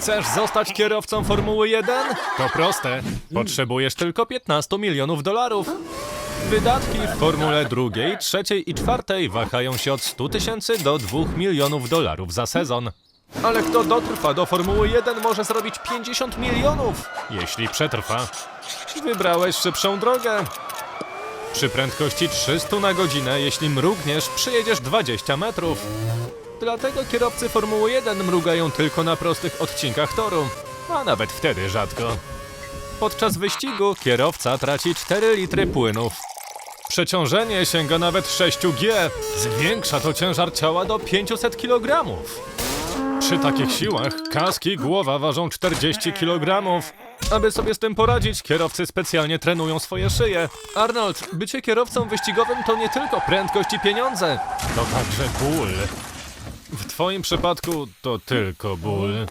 Chcesz zostać kierowcą Formuły 1? To proste. Potrzebujesz tylko 15 milionów dolarów. Wydatki w Formule drugiej, trzeciej i czwartej wahają się od 100 tysięcy do 2 milionów dolarów za sezon. Ale kto dotrwa do Formuły 1 może zrobić 50 milionów, jeśli przetrwa. Wybrałeś szybszą drogę. Przy prędkości 300 na godzinę, jeśli mrugniesz, przyjedziesz 20 metrów. Dlatego kierowcy Formuły 1 mrugają tylko na prostych odcinkach toru, a nawet wtedy rzadko. Podczas wyścigu kierowca traci 4 litry płynów. Przeciążenie sięga nawet 6G. Zwiększa to ciężar ciała do 500 kg. Przy takich siłach kaski głowa ważą 40 kg. Aby sobie z tym poradzić, kierowcy specjalnie trenują swoje szyje. Arnold, bycie kierowcą wyścigowym to nie tylko prędkość i pieniądze, to także ból. Twoim przypadku to tylko ból.